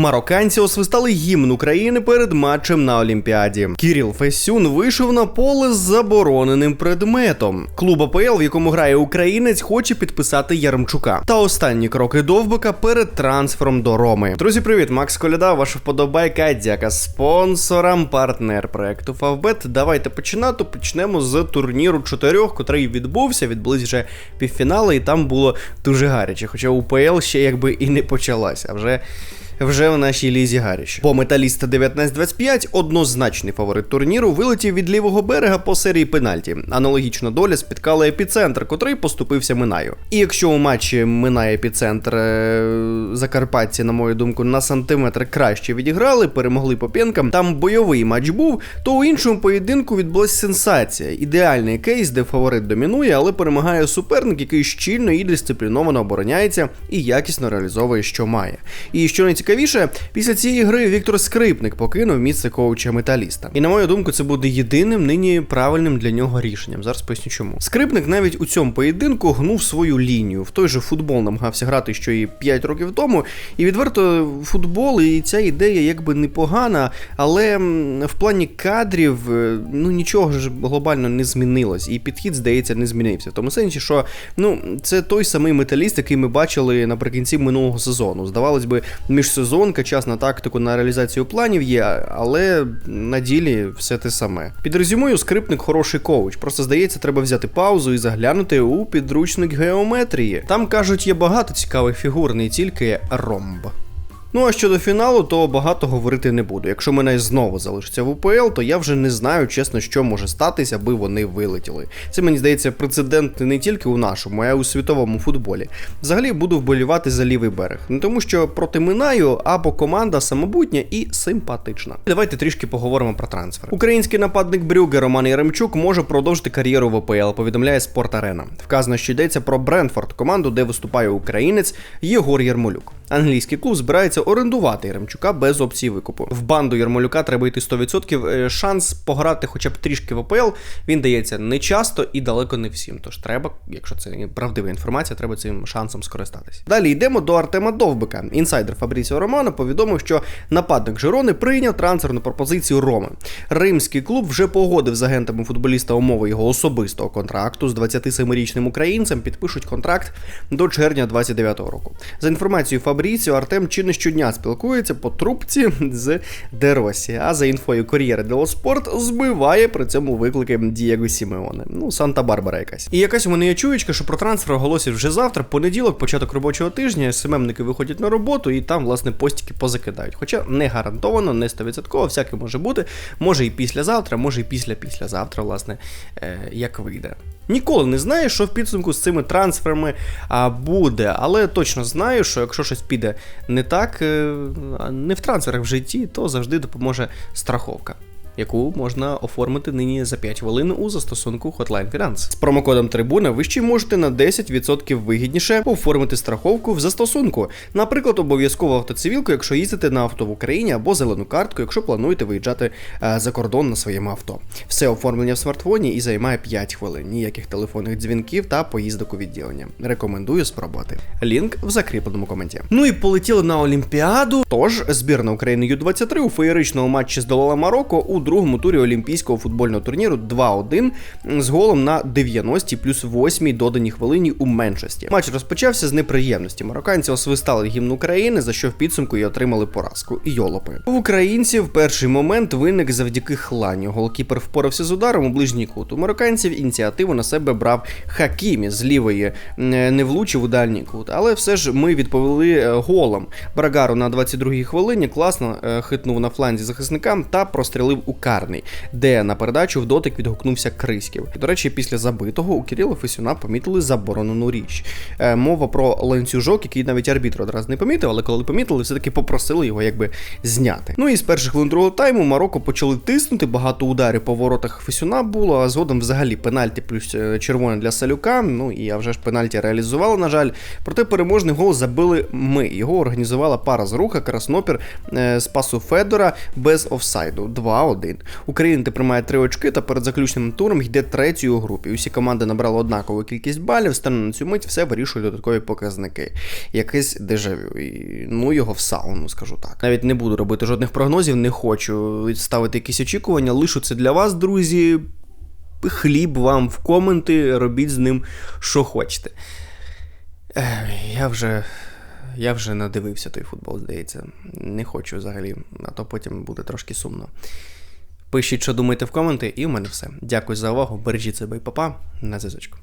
Марокканці освистали гімн України перед матчем на Олімпіаді. Кіріл Фесюн вийшов на поле з забороненим предметом. Клуб АПЛ, в якому грає українець, хоче підписати Яремчука. Та останні кроки довбика перед трансфером до Роми. Друзі, привіт, Макс Коляда, ваша вподобайка, дяка спонсорам, партнер проекту Фавбет. Давайте починати. Почнемо з турніру чотирьох, котрий відбувся. Відбулись вже півфінали, і там було дуже гаряче. Хоча УПЛ ще якби і не почалася. Вже вже в нашій лізі гаряче. Бо металіста 19-25, однозначний фаворит турніру, вилетів від лівого берега по серії пенальті. Аналогічна доля спіткала епіцентр, котрий поступився Минаю. І якщо у матчі Минає епіцентр е, Закарпатці, на мою думку, на сантиметр краще відіграли, перемогли по п'янкам, там бойовий матч був, то у іншому поєдинку відбулася сенсація. Ідеальний кейс, де фаворит домінує, але перемагає суперник, який щільно і дисципліновано обороняється і якісно реалізовує, що має. І що не цікавіше, після цієї гри Віктор Скрипник покинув місце коуча металіста. І на мою думку, це буде єдиним нині правильним для нього рішенням. Зараз поясню чому. Скрипник навіть у цьому поєдинку гнув свою лінію. В той же футбол намагався грати що і 5 років тому. І відверто футбол і ця ідея якби непогана, але в плані кадрів е, ну нічого ж глобально не змінилось. І підхід, здається, не змінився. В тому сенсі, що ну це той самий металіст, який ми бачили наприкінці минулого сезону. Здавалось би, міжсезонка, час на тактику на реалізацію планів є, але на ділі все те саме. Під резюмою, скрипник хороший коуч. Просто здається, треба взяти паузу і заглянути у підручник геометрії. Там кажуть, є багато цікавих фігур, не тільки ромб. Ну а щодо фіналу, то багато говорити не буду. Якщо мене знову залишиться в УПЛ, то я вже не знаю, чесно, що може статися, аби вони вилетіли. Це мені здається прецедент не тільки у нашому, а й у світовому футболі. Взагалі буду вболівати за лівий берег. Не тому, що проти Минаю або команда самобутня і симпатична. Давайте трішки поговоримо про трансфер. Український нападник Брюге Роман Яремчук може продовжити кар'єру в УПЛ, повідомляє Спорт Арена. Вказано, що йдеться про Бренфорд, команду, де виступає українець Єгор Єрмолюк. Англійський клуб збирається орендувати Яремчука без опції викупу. В банду Ярмолюка треба йти 100%. Е, шанс пограти хоча б трішки в ОПЛ, він дається не часто і далеко не всім. Тож треба, якщо це правдива інформація, треба цим шансом скористатися. Далі йдемо до Артема Довбика. Інсайдер Фабріціо Романо повідомив, що нападник Жирони прийняв трансферну пропозицію Роми. Римський клуб вже погодив з агентами футболіста умови його особистого контракту з 27-річним українцем. Підпишуть контракт до червня 29-го року. За інформацією Фабріціо, Артем чи не щодня спілкується по трубці з Деросі. А за інфою Кор'єре Дело Спорт збиває при цьому виклики Дієго Сімеоне. Ну, Санта-Барбара якась. І якась у мене є чуєчка, що про трансфер оголосять вже завтра, понеділок, початок робочого тижня. СММники виходять на роботу і там, власне, постіки позакидають. Хоча не гарантовано, не 100%, всяке може бути. Може і післязавтра, може і після-післязавтра, власне, е, як вийде. Ніколи не знаю, що в підсумку з цими трансферами а, буде, але точно знаю, що якщо щось піде не так, е, не в трансферах в житті, то завжди допоможе страховка яку можна оформити нині за 5 хвилин у застосунку Hotline Finance. З промокодом Трибуна ви ще можете на 10% вигідніше оформити страховку в застосунку. Наприклад, обов'язково автоцивілку, якщо їздите на авто в Україні або зелену картку, якщо плануєте виїжджати е, за кордон на своєму авто. Все оформлення в смартфоні і займає 5 хвилин. Ніяких телефонних дзвінків та поїздок у відділення. Рекомендую спробувати. Лінк в закріпленому коменті. Ну і полетіли на Олімпіаду. Тож збірна України Ю-23 у феєричному матчі здолала Марокко у другому турі Олімпійського футбольного турніру 2-1 з голом на 90 плюс 8 доданій хвилині у меншості. Матч розпочався з неприємності. Марокканці освистали гімн України, за що в підсумку і отримали поразку. Йолопи. В українців перший момент виник завдяки хлані. Голкіпер впорався з ударом у ближній кут. У марокканців ініціативу на себе брав Хакімі з лівої, не влучив у дальній кут. Але все ж ми відповіли е, голом. Брагару на 22-й хвилині класно е, хитнув на фланзі захисникам та прострілив у карний, де на передачу в дотик відгукнувся Криськів. До речі, після забитого у Кирила Фесюна помітили заборонену річ. Е, мова про ланцюжок, який навіть арбітр одразу не помітив, але коли помітили, все-таки попросили його якби зняти. Ну і з перших хвилин другого тайму Марокко почали тиснути, багато ударів по воротах Фесюна було, а згодом взагалі пенальті плюс е, червоне для Салюка. Ну і а вже ж пенальті реалізували, на жаль. Проте переможний гол забили ми. Його організувала пара з руха, Краснопір е, з пасу Федора без офсайду. 2-1 2-1. Україна тепер має 3 очки та перед заключним туром йде третьою групі. Усі команди набрали однакову кількість балів, стане на цю мить все вирішує додаткові показники. Якесь дежавю. І, ну його в сауну, скажу так. Навіть не буду робити жодних прогнозів, не хочу ставити якісь очікування. Лишу це для вас, друзі. Хліб вам в коменти, робіть з ним, що хочете. Я вже. Я вже надивився той футбол, здається. Не хочу взагалі, а то потім буде трошки сумно. Пишіть, що думаєте в коменти, і в мене все. Дякую за увагу. Бережіть себе і папа. На зв'язочку.